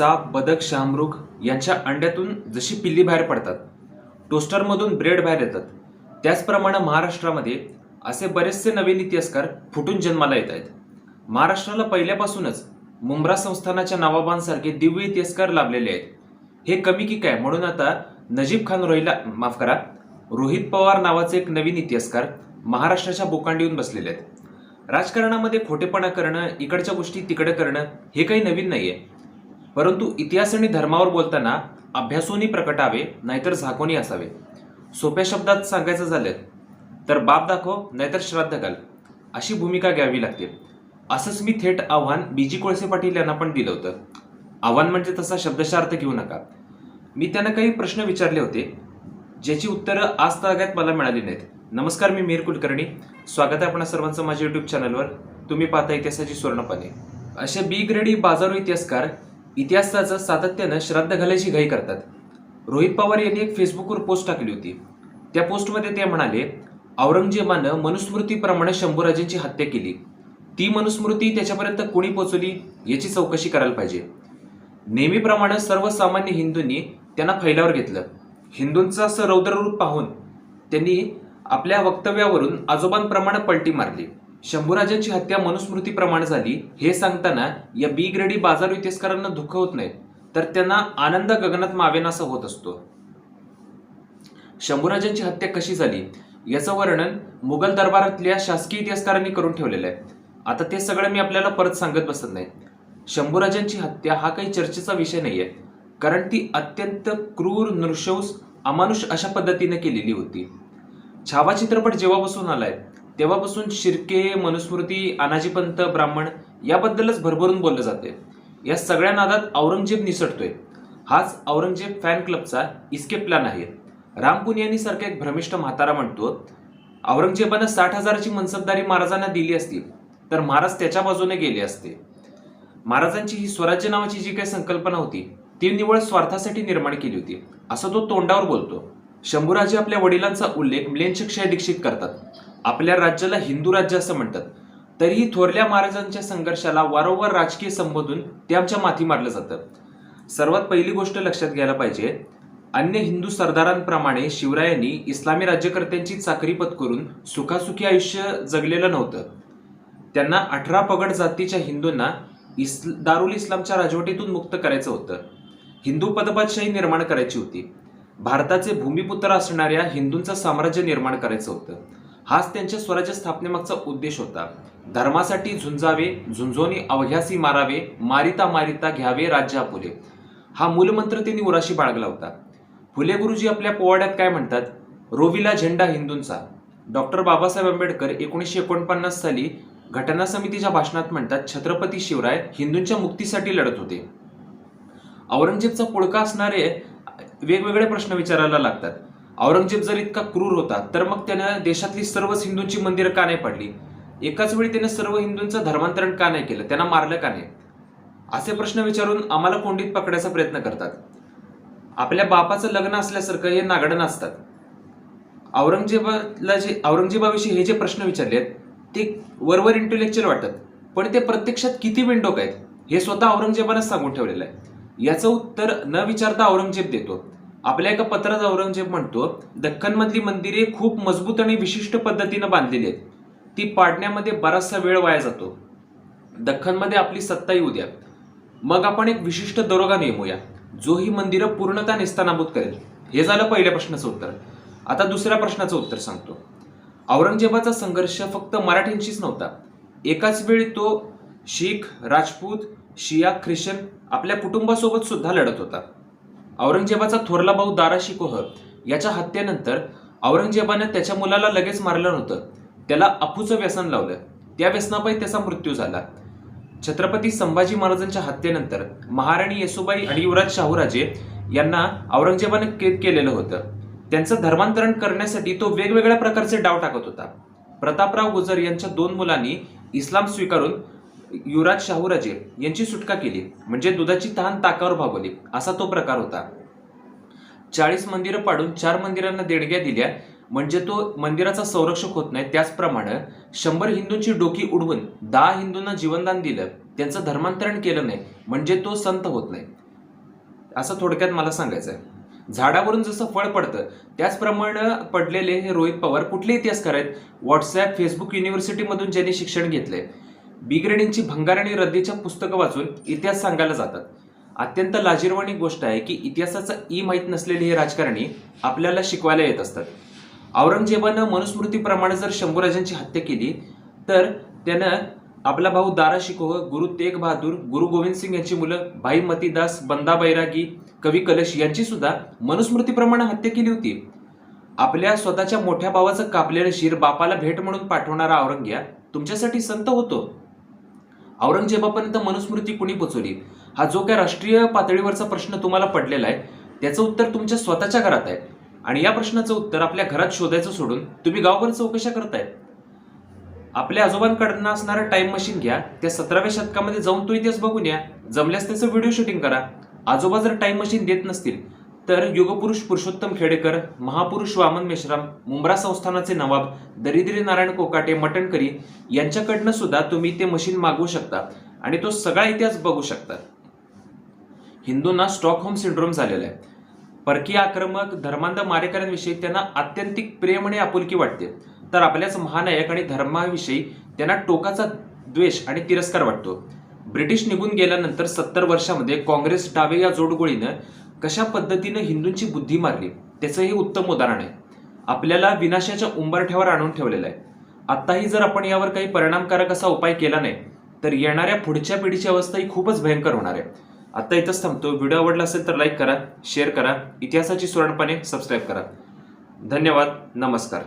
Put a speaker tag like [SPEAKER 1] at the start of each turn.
[SPEAKER 1] साप बदक शहामृग यांच्या अंड्यातून जशी पिल्ली बाहेर पडतात टोस्टरमधून ब्रेड बाहेर येतात. त्याचप्रमाणे महाराष्ट्रामध्ये असे बरेचसे नवीन इतिहासकार फुटून जन्माला येत आहेत. महाराष्ट्राला पहिल्यापासूनच मुंब्रा संस्थानाच्या नवाबांसारखे दिव्य इतिहासकार लाभलेले आहेत. हे कमी की काय? म्हणून आता नजीब खान रोहिला माफ करा रोहित पवार नावाचे एक नवीन इतिहासकार महाराष्ट्राच्या बोकांडी येऊन बसलेले आहेत. राजकारणामध्ये खोटेपणा करणं इकडच्या गोष्टी तिकडे करणं हे काही नवीन नाही आहे परंतु इतिहास आणि धर्मावर बोलताना अभ्यासोनी प्रकटावे नाहीतर झाकोनी असावे. सोप्या शब्दात सांगायचं झालं तर बाप दाखव नाहीतर श्राद्ध घाल. अशी भूमिका घ्यावी लागते. असंच मी थेट आव्हान बीजी कोळसे पाटील यांना पण दिलं होतं. आव्हान म्हणजे तसा शब्दशार्थ घेऊ नका. मी त्यांना काही प्रश्न विचारले होते ज्याची उत्तरं आज तागात मला मिळाली नाहीत. नमस्कार मी मीर कुलकर्णी. स्वागत आहे आपण सर्वांचं माझ्या यूट्यूब चॅनलवर तुम्ही पाहता इतिहासाची स्वर्णपणे असे बी ग्रेडी बाजारो इतिहासकार इतिहासाचं सातत्यानं श्राद्ध घालायची घाई करतात. रोहित पवार यांनी एक फेसबुकवर पोस्ट टाकली होती. त्या पोस्टमध्ये ते म्हणाले औरंगजेबानं मनुस्मृतीप्रमाणे शंभूराजांची हत्या केली. ती मनुस्मृती त्याच्यापर्यंत कोणी पोचवली याची चौकशी करायला पाहिजे. नेहमीप्रमाणे सर्वसामान्य हिंदूंनी त्यांना फैलावर घेतलं. हिंदूंचं असं रौद्ररूप पाहून त्यांनी आपल्या वक्तव्यावरून आजोबांप्रमाणे पलटी मारली. शंभूराजांची हत्या मनुस्मृतीप्रमाणे झाली हे सांगताना या बी ग्रेडी बाजार इतिहासकारांना दुःख होत नाही तर त्यांना आनंद गगनात मावेनासा होत असतो. शंभूराजांची हत्या कशी झाली याचं वर्णन मुघल दरबारातल्या शासकीय इतिहासकारांनी करून ठेवलेलं आहे. आता ते सगळं मी आपल्याला परत सांगत बसत नाही. शंभूराजांची हत्या हा काही चर्चेचा विषय नाही आहे कारण ती अत्यंत क्रूर नृशंस अमानुष अशा पद्धतीने केलेली होती. छावा चित्रपट जेव्हापासून आलाय तेव्हापासून शिर्के मनुस्मृती अनाजीपंत ब्राह्मण याबद्दलच भरभरून बोललं जाते या सगळ्या नादात औरंगजेब निसटतोय. हाच औरंगजेब फॅन क्लबचा इसके प्लॅन आहे. रामपुनियानी सारखा एक भ्रमिष्ठ म्हातारा म्हणतो औरंगजेबानं साठ हजाराची मनसबदारी महाराजांना दिली असती तर महाराज त्याच्या बाजूने गेले असते. महाराजांची ही स्वराज्य नावाची जी काही संकल्पना होती ती निवळ स्वार्थासाठी निर्माण केली होती. असं तो तोंडावर बोलतो. शंभूराजे आपल्या वडिलांचा उल्लेख मिलिंदशय दीक्षित करतात. आपल्या राज्याला हिंदू राज्य असं म्हणतात. तरीही थोरल्या महाराजांच्या संघर्षाला वारंवार राजकीय संबोधून ते आमच्या माथी मारलं जातं. सर्वात पहिली गोष्ट लक्षात घ्यायला पाहिजे अन्य हिंदू सरदारांप्रमाणे शिवरायांनी इस्लामी राज्यकर्त्यांची चाकरी पत्करून सुखासुखी आयुष्य जगलेलं नव्हतं. त्यांना अठरा पगड जातीच्या हिंदूंना इस दारुल इस्लामच्या राजवटीतून मुक्त करायचं होतं. हिंदू पदपातशाही निर्माण करायची होती. भारताचे भूमिपुत्र असणाऱ्या हिंदूंचं साम्राज्य निर्माण करायचं होतं. हाच त्यांच्या स्वराज्य स्थापनेमागचा उद्देश होता. धर्मासाठी झुंजावे झुंजोनी अवघ्यासी मारावे मारिता मारिता घ्यावे राज्य आपुले हा मूलमंत्र त्यांनी उराशी बाळगला होता. फुले गुरुजी आपल्या पोवाड्यात काय म्हणतात? रोविला झेंडा हिंदूंचा. डॉक्टर बाबासाहेब आंबेडकर एकोणीसशे एकोणपन्नास साली घटना समितीच्या भाषणात म्हणतात छत्रपती शिवराय हिंदूंच्या मुक्तीसाठी लढत होते. औरंगजेबचा पुळका असणारे वेगवेगळे प्रश्न विचारायला लागतात. औरंगजेब जर इतका क्रूर होता तर मग त्यानं देशातली सर्वच हिंदूंची मंदिरं का नाही पडली? एकाच वेळी त्याने सर्व हिंदूंचं धर्मांतरण का नाही केलं? त्यांना मारलं का नाही? असे प्रश्न विचारून आम्हाला कोंडीत पकडायचा प्रयत्न करतात. आपल्या बापाचं लग्न असल्यासारखं हे नागडं असतात औरंगजेबाला जे औरंगजेबाविषयी हे जे प्रश्न विचारले आहेत ते वरवर इंटेलेक्च्युअल वाटतात. पण ते प्रत्यक्षात किती विंडोक आहेत हे स्वतः औरंगजेबानं सांगून ठेवलेलं आहे. याचं उत्तर न विचारता औरंगजेब देतो. आपल्या एका पत्रात औरंगजेब म्हणतो दख्खनमधली मंदिरे खूप मजबूत आणि विशिष्ट पद्धतीनं बांधलेली आहेत. ती पाडण्यामध्ये बराचसा वेळ वाया जातो. दख्खनमध्ये आपली सत्ता येऊ द्या. मग आपण एक विशिष्ट दरोगा नेमूया. जो ही मंदिरं पूर्णतः निस्तानाभूत करेल. हे झालं पहिल्या प्रश्नाचं उत्तर. आता दुसऱ्या प्रश्नाचं उत्तर सांगतो. औरंगजेबाचा संघर्ष फक्त मराठ्यांशीच नव्हता. एकाच वेळी तो शीख राजपूत शिया ख्रिश्चन आपल्या कुटुंबासोबत सुद्धा लढत होता. औरंगजेबाचा थोरला भाऊ दाराशी कोह याच्या हत्येनंतर औरंगजेबाने त्याच्या मुलाला लगेच मारलं नव्हतं. त्याला अफूचं व्यसन लावलं. त्या व्यसनापायी त्याचा मृत्यू झाला. छत्रपती संभाजी महाराजांच्या हत्येनंतर महाराणी येसुबाई आणि युवराज शाहूराजे यांना औरंगजेबाने कैद केलेलं होतं. त्यांचं धर्मांतरण करण्यासाठी तो वेगवेगळ्या प्रकारचे डाव टाकत होता. प्रतापराव गुजर यांच्या दोन मुलांनी इस्लाम स्वीकारून युवराज शाहूराजे यांची सुटका केली. म्हणजे दुधाची तहान ताकावर भागवली. असा तो प्रकार होता. चाळीस मंदिरं पाडून चार मंदिरांना देणग्या दिल्या. म्हणजे तो मंदिराचा संरक्षक होत नाही. त्याचप्रमाणे शंभर हिंदूंची डोकी उडवून दहा हिंदूंना जीवनदान दिलं. त्यांचं धर्मांतरण केलं नाही. म्हणजे तो संत होत नाही. असं थोडक्यात मला सांगायचं आहे झाडावरून जसं फळ पडतं त्याचप्रमाणे पडलेले हे रोहित पवार कुठले इतिहासकार आहेत? व्हॉट्सॲप फेसबुक युनिव्हर्सिटीमधून ज्यांनी शिक्षण घेतलंय. बी ग्रेडिंगची भंगार आणि रद्दीच्या पुस्तकं वाचून इतिहास सांगायला जातात. अत्यंत लाजीरवाणी गोष्ट आहे की इतिहासाचा ई माहीत नसलेले हे राजकारणी आपल्याला शिकवायला येत असतात. औरंगजेबानं मनुस्मृतीप्रमाणे जर शंभूराजांची हत्या केली तर त्यानं आपला भाऊ दारा शिकोह गुरु तेग बहादूर गुरु गोविंद सिंग यांची मुलं भाई मतीदास बंदा बैरागी कवी कलश यांची सुद्धा मनुस्मृतीप्रमाणे हत्या केली होती. आपल्या स्वतःच्या मोठ्या भावाचं कापलेलं शिर बापाला भेट म्हणून पाठवणारा औरंग्या तुमच्यासाठी संत होतो. औरंगजेबापर्यंत मनुस्मृती कुणी पोचवली? हा जो काय राष्ट्रीय पातळीवरचा प्रश्न तुम्हाला पडलेला आहे त्याचं उत्तर तुमच्या स्वतःच्या घरात आहे. आणि या प्रश्नाचं उत्तर आपल्या घरात शोधायचं सोडून तुम्ही गावभर चौकशा करताय. आपल्या आजोबांकडनं असणारं टाइम मशीन घ्या त्या सतराव्या शतकामध्ये जाऊन तो इतिहास बघून या. जमल्यास त्याचं व्हिडिओ शूटिंग करा. आजोबा जर टाइम मशीन देत नसतील तर युगपुरुष पुरुषोत्तम खेडेकर महापुरुष वामन मेश्राम मुंब्रा संस्थानाचे नवाब दरिद्री नारायण कोकाटे मटणकरी यांच्याकडनं सुद्धा तुम्ही ते मशीन मागवू शकता आणि तो सगळा इतिहास बघू शकता. हिंदूंना स्टॉकहोम सिंड्रोम झालेला आहे. परकीय आक्रमक धर्मांध मारेकऱ्यांविषयी त्यांना आत्यंतिक प्रेम आणि आपुलकी वाटते. तर आपल्याच महानायक आणि धर्माविषयी त्यांना टोकाचा द्वेष आणि तिरस्कार वाटतो. ब्रिटिश निघून गेल्यानंतर सत्तर वर्षामध्ये काँग्रेस डावे या जोडगोळीनं कशा पद्धतीनं हिंदूंची बुद्धी मारली त्याचं हे उत्तम उदाहरण आहे. आपल्याला विनाशाच्या उंबरठ्यावर आणून ठेवलेलं आहे. आत्ताही जर आपण यावर काही परिणामकारक असा उपाय केला नाही तर येणाऱ्या पुढच्या पिढीची अवस्था ही खूपच भयंकर होणार आहे. आत्ता इथंच थांबतो. व्हिडिओ आवडला असेल तर लाईक करा शेअर करा इतिहासाची सुवर्णपणे सबस्क्राईब करा. धन्यवाद. नमस्कार.